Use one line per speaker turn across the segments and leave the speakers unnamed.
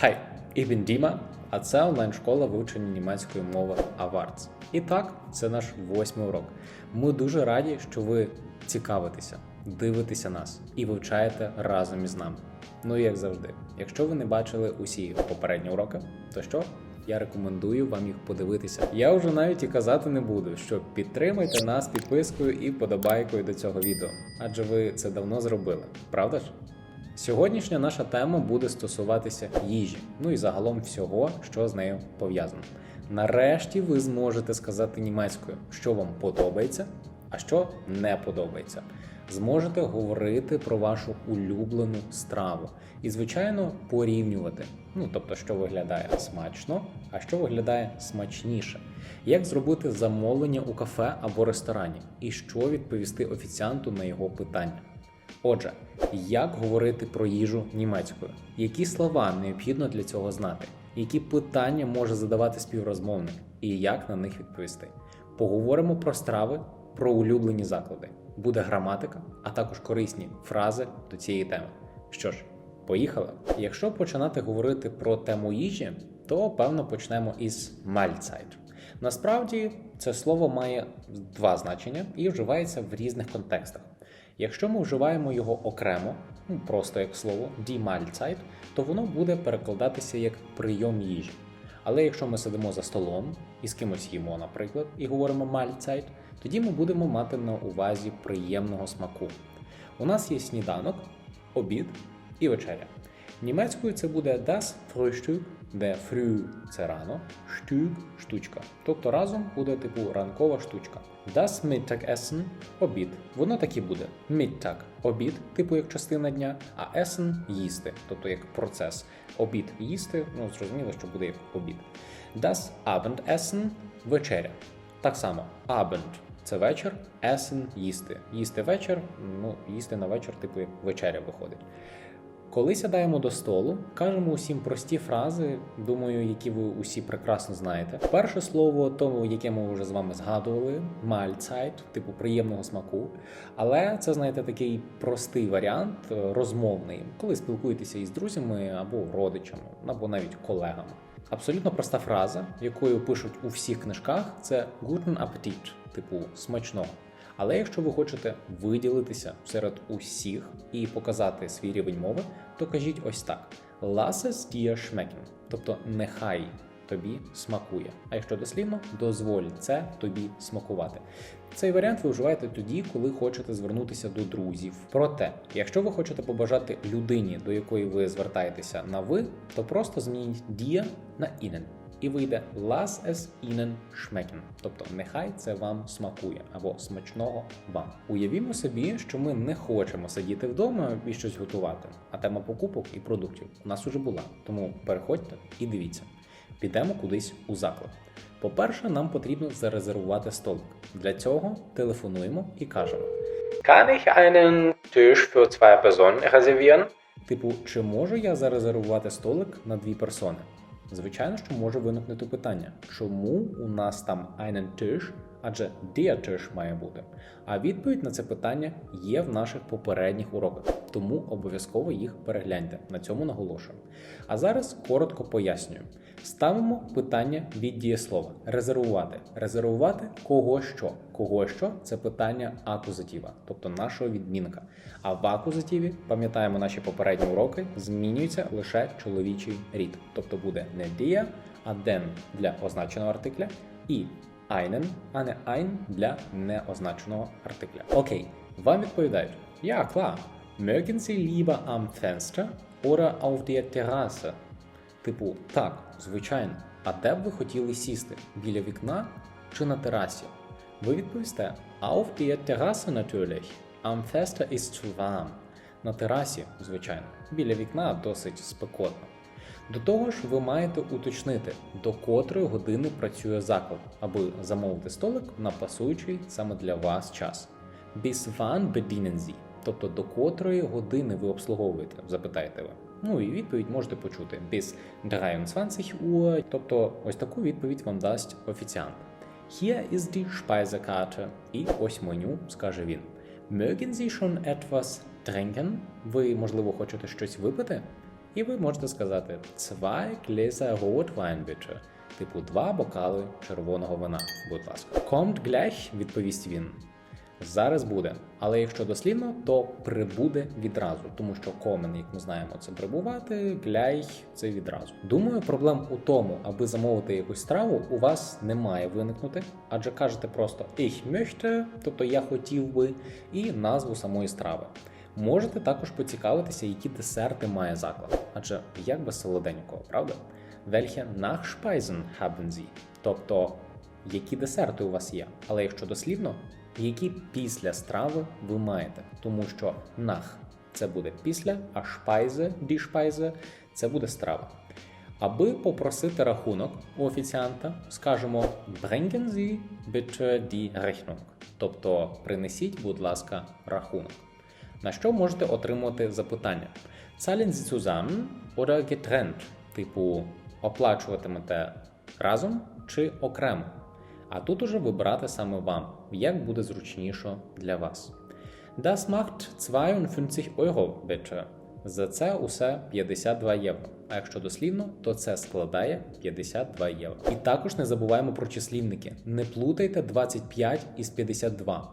Хай, ich bin Діма, а це онлайн-школа вивчення німецької мови Awards. І так, це наш восьмий урок. Ми дуже раді, що ви цікавитеся, дивитеся нас і вивчаєте разом із нами. Ну і як завжди, якщо ви не бачили усі попередні уроки, то що? Я рекомендую вам їх подивитися. Я вже навіть і казати не буду, що підтримайте нас підпискою і подобайкою до цього відео, адже ви це давно зробили, правда ж? Сьогоднішня наша тема буде стосуватися їжі, ну і загалом всього, що з нею пов'язано. Нарешті ви зможете сказати німецькою, що вам подобається, а що не подобається. Зможете говорити про вашу улюблену страву і, звичайно, порівнювати. Ну, тобто, що виглядає смачно, а що виглядає смачніше. Як зробити замовлення у кафе або ресторані, і що відповісти офіціанту на його питання. Отже, як говорити про їжу німецькою? Які слова необхідно для цього знати? Які питання може задавати співрозмовник і як на них відповісти? Поговоримо про страви, про улюблені заклади. Буде граматика, а також корисні фрази до цієї теми. Що ж, поїхали. Якщо починати говорити про тему їжі, то певно почнемо із Mahlzeit. Насправді це слово має два значення і вживається в різних контекстах. Якщо ми вживаємо його окремо, ну просто як слово die Mahlzeit, то воно буде перекладатися як прийом їжі. Але якщо ми сидимо за столом і з кимось їмо, наприклад, і говоримо Mahlzeit, тоді ми будемо мати на увазі приємного смаку. У нас є сніданок, обід і вечеря. Німецькою це буде das Frühstück, де früh – це рано, Stück – штучка. Тобто разом буде типу ранкова штучка. Das Mittagessen – обід. Воно так і буде. Mittag – обід, типу як частина дня, а Essen – їсти, тобто як процес. Обід їсти, ну зрозуміло, що буде як обід. Das Abendessen – вечеря. Так само Abend – це вечір, Essen – їсти. Їсти вечір, ну їсти на вечір, типу як вечеря виходить. Коли сідаємо до столу, кажемо усім прості фрази, думаю, які ви усі прекрасно знаєте. Перше слово, то, яке ми вже з вами згадували, Mahlzeit, типу приємного смаку. Але це, знаєте, такий простий варіант, е, розмовний, коли спілкуєтеся із друзями або родичами, або навіть колегами. Абсолютно проста фраза, якою пишуть у всіх книжках, це Guten Appetit, типу смачного. Але якщо ви хочете виділитися серед усіх і показати свій рівень мови, то кажіть ось так: Lass es dir schmecken, тобто нехай тобі смакує. А якщо дослівно, дозволь це тобі смакувати. Цей варіант ви вживаєте тоді, коли хочете звернутися до друзів. Проте, якщо ви хочете побажати людині, до якої ви звертаєтеся на ви, то просто змініть dir на ihnen і вийде Lass es ihnen schmecken, тобто нехай це вам смакує або смачного вам. Уявімо собі, що ми не хочемо сидіти вдома і щось готувати, а тема покупок і продуктів у нас уже була. Тому переходьте і дивіться. Підемо кудись у заклад. По-перше, нам потрібно зарезервувати столик. Для цього телефонуємо і кажемо:
Kann ich einen Tisch für zwei Personen reservieren?
Типу, чи можу я зарезервувати столик на дві персони? Звичайно, що може виникнути питання, чому у нас там einen Tisch, адже Tisch має бути. А відповідь на це питання є в наших попередніх уроках, тому обов'язково їх перегляньте. На цьому наголошую. А зараз коротко пояснюю. Ставимо питання від дієслова резервувати. Резервувати кого що. Кого що це питання акузатива, тобто нашого відмінка. А в акузативі, пам'ятаємо наші попередні уроки, змінюється лише чоловічий рід. Тобто буде не die, а den для означеного артикля і einen, а не ein для неозначеного артикля. Окей, вам відповідають: Ja, klar. Mögen Sie lieber am Fenster oder auf der Terrasse? Типу, так, звичайно. А де б ви хотіли сісти? Біля вікна чи на терасі? Ви відповісте: Auf der Terrasse natürlich. Am Fenster ist zu warm. На терасі, звичайно, біля вікна досить спекотно. До того ж, ви маєте уточнити, до котрої години працює заклад, аби замовити столик на пасуючий саме для вас час. Bis wann bedienen Sie? Тобто до котрої години ви обслуговуєте, запитаєте ви. Ну і відповідь можете почути bis 23 Uhr, тобто ось таку відповідь вам дасть офіціант. Hier ist die Speisekarte. І ось меню, скаже він. Mögen Sie schon etwas trinken? Ви, можливо, хочете щось випити? І ви можете сказати zwei Gläser Rotwein bitte. Типу два бокали червоного вина, будь ласка. Kommt gleich, відповість він. Зараз буде. Але якщо дослівно, то прибуде відразу, тому що комен, як ми знаємо, це прибувати, гляй це відразу. Думаю, проблем у тому, аби замовити якусь страву, у вас не має виникнути, адже кажете просто ich möchte, тобто я хотів би, і назву самої страви. Можете також поцікавитися, які десерти має заклад, адже як без солоденького, правда? Welche Nachspeisen haben Sie? Тобто, які десерти у вас є. Але якщо дослівно, які після страви ви маєте, тому що нах це буде після, а шпайзе, ді шпайзе це буде страва. Аби попросити рахунок у офіціанта, скажемо bringen Sie bitte die Rechnung, тобто принесіть, будь ласка, рахунок. На що можете отримати запитання? Zahlen Sie zusammen oder getrennt? Типу, оплачуватимете разом чи окремо. А тут уже вибирати саме вам, як буде зручніше для вас. Das macht 52 Euro, bitte. За це усе 52 євро. А якщо дослівно, то це складає 52 євро. І також не забуваємо про числівники. Не плутайте 25 із 52.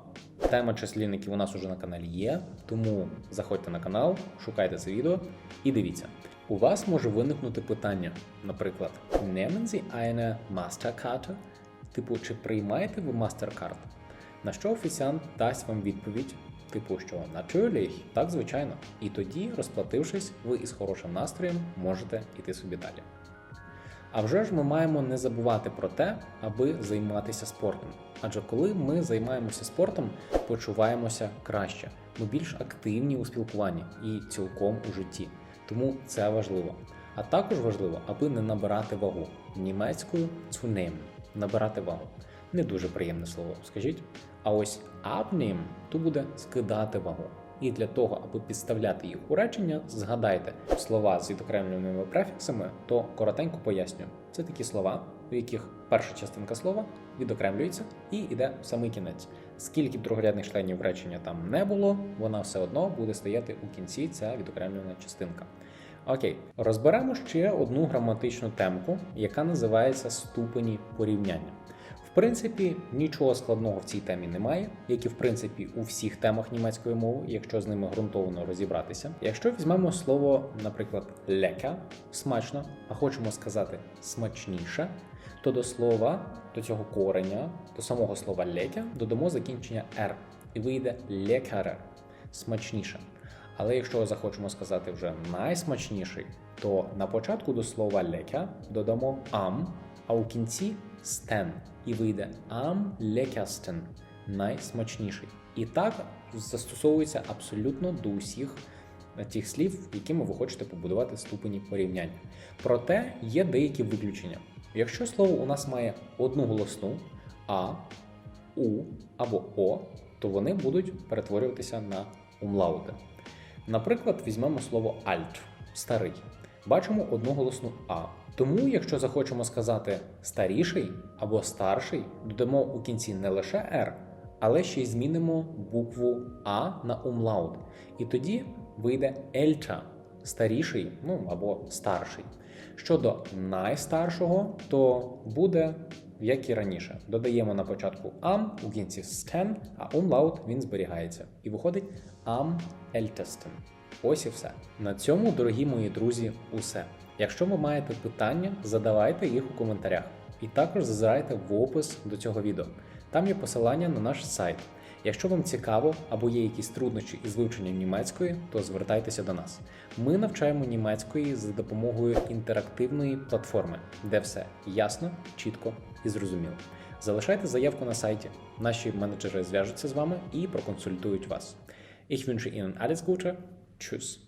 Тема числівників у нас уже на каналі є, тому заходьте на канал, шукайте це відео і дивіться. У вас може виникнути питання, наприклад, nehmen Sie eine Masterkarte? Типу, чи приймаєте ви MasterCard? На що офіціант дасть вам відповідь, типу, що natürlich, так звичайно. І тоді, розплатившись, ви із хорошим настроєм можете йти собі далі. А вже ж ми маємо не забувати про те, аби займатися спортом. Адже коли ми займаємося спортом, почуваємося краще, ми більш активні у спілкуванні і цілком у житті. Тому це важливо. А також важливо, аби не набирати вагу німецькою zunehmen – набирати вагу. Не дуже приємне слово, скажіть. А ось abnehmen – то буде скидати вагу. І для того, аби підставляти їх у речення, згадайте слова з відокремленими префіксами, то коротенько поясню. Це такі слова, у яких перша частинка слова відокремлюється і йде в самий кінець. Скільки б другорядних членів речення там не було, вона все одно буде стояти у кінці ця відокремлена частинка. Окей, розберемо ще одну граматичну темку, яка називається ступені порівняння. В принципі, нічого складного в цій темі немає, як і в принципі у всіх темах німецької мови, якщо з ними ґрунтовно розібратися. Якщо візьмемо слово, наприклад, лека смачно, а хочемо сказати смачніше, то до слова, до цього кореня, до самого слова лекя додамо закінчення «р» і вийде лекаре смачніше. Але якщо захочемо сказати вже найсмачніший, то на початку до слова лекя додамо ам, а у кінці стен і вийде ам лекястен найсмачніший. І так застосовується абсолютно до усіх тих слів, якими ви хочете побудувати ступені порівняння. Проте є деякі виключення. Якщо слово у нас має одну голосну а, у або о, то вони будуть перетворюватися на умлаути. Наприклад, візьмемо слово альт старий. Бачимо одну голосну А. Тому, якщо захочемо сказати старіший або старший, додамо у кінці не лише R, але ще й змінимо букву А на умлаут. І тоді вийде ельча старіший, ну або старший. Щодо найстаршого, то буде як і раніше. Додаємо на початку ам, у кінці стен, а умлаут він зберігається. І виходить ам ельтестен. Ось і все. На цьому, дорогі мої друзі, усе. Якщо ви маєте питання, задавайте їх у коментарях. І також зазирайте в опис до цього відео. Там є посилання на наш сайт. Якщо вам цікаво або є якісь труднощі із вивченням німецької, то звертайтеся до нас. Ми навчаємо німецької за допомогою інтерактивної платформи, де все ясно, чітко і зрозуміло. Залишайте заявку на сайті. Наші менеджери зв'яжуться з вами і проконсультують вас. Ich wünsche Ihnen alles Gute. Tschüss.